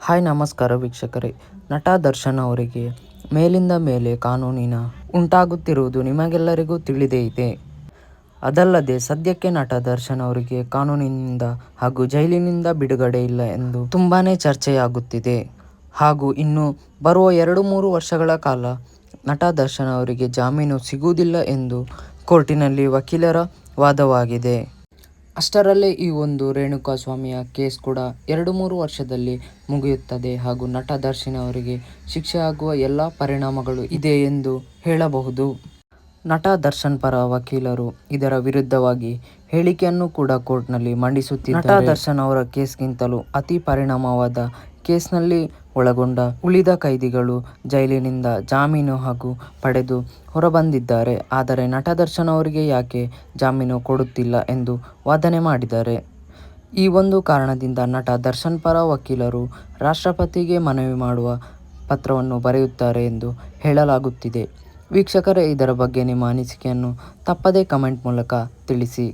Hi ನಮಸ್ಕಾರ ವೀಕ್ಷಕರೇ. ನಟ ದರ್ಶನ್ ಅವರಿಗೆ ಮೇಲಿಂದ ಮೇಲೆ ಕಾನೂನಿನ ಉಂಟಾಗುತ್ತಿರುವುದು ನಿಮಗೆಲ್ಲರಿಗೂ ತಿಳಿದೇ ಇದೆ. ಅದಲ್ಲದೆ ಸದ್ಯಕ್ಕೆ ನಟ ದರ್ಶನ್ ಅವರಿಗೆ ಕಾನೂನಿನಿಂದ ಹಾಗೂ ಜೈಲಿನಿಂದ ಬಿಡುಗಡೆ ಇಲ್ಲ ಎಂದು ತುಂಬಾ ಚರ್ಚೆಯಾಗುತ್ತಿದೆ. ಹಾಗೂ ಇನ್ನು ಬರುವ ಎರಡು ಮೂರು ವರ್ಷಗಳ ಕಾಲ ನಟ ದರ್ಶನ್ ಅವರಿಗೆ ಜಾಮೀನು ಸಿಗುವುದಿಲ್ಲ ಎಂದು ಕೋರ್ಟಿನಲ್ಲಿ ವಕೀಲರ ವಾದವಾಗಿದೆ. ಅಷ್ಟರಲ್ಲೇ ಈ ಒಂದು ರೇಣುಕಾ ಸ್ವಾಮಿಯ ಕೇಸ್ ಕೂಡ ಎರಡು ಮೂರು ವರ್ಷದಲ್ಲಿ ಮುಗಿಯುತ್ತದೆ ಹಾಗೂ ನಟ ದರ್ಶನ್ ಅವರಿಗೆ ಶಿಕ್ಷೆ ಆಗುವ ಎಲ್ಲ ಪರಿಣಾಮಗಳು ಇದೆ ಎಂದು ಹೇಳಬಹುದು. ನಟ ದರ್ಶನ್ ಪರ ವಕೀಲರು ಇದರ ವಿರುದ್ಧವಾಗಿ ಹೇಳಿಕೆಯನ್ನು ಕೂಡ ಕೋರ್ಟ್ನಲ್ಲಿ ಮಂಡಿಸುತ್ತಿದ್ದಾರೆ. ನಟ ದರ್ಶನ್ ಅವರ ಕೇಸ್ಗಿಂತಲೂ ಅತಿ ಪರಿಣಾಮವಾದ ಕೇಸ್ನಲ್ಲಿ ಒಳಗೊಂಡ ಉಳಿದ ಕೈದಿಗಳು ಜೈಲಿನಿಂದ ಜಾಮೀನು ಹಾಗೂ ಪಡೆದು ಹೊರಬಂದಿದ್ದಾರೆ. ಆದರೆ ನಟ ದರ್ಶನ್ ಅವರಿಗೆ ಯಾಕೆ ಜಾಮೀನು ಕೊಡುತ್ತಿಲ್ಲ ಎಂದು ವಾದನೆ ಮಾಡಿದ್ದಾರೆ. ಈ ಒಂದು ಕಾರಣದಿಂದ ನಟ ದರ್ಶನ್ ಪರ ವಕೀಲರು ರಾಷ್ಟ್ರಪತಿಗೆ ಮನವಿ ಮಾಡುವ ಪತ್ರವನ್ನು ಬರೆಯುತ್ತಾರೆ ಎಂದು ಹೇಳಲಾಗುತ್ತಿದೆ. ವೀಕ್ಷಕರೇ, ಇದರ ಬಗ್ಗೆ ನಿಮ್ಮ ಅನಿಸಿಕೆಯನ್ನು ತಪ್ಪದೇ ಕಮೆಂಟ್ ಮೂಲಕ ತಿಳಿಸಿ.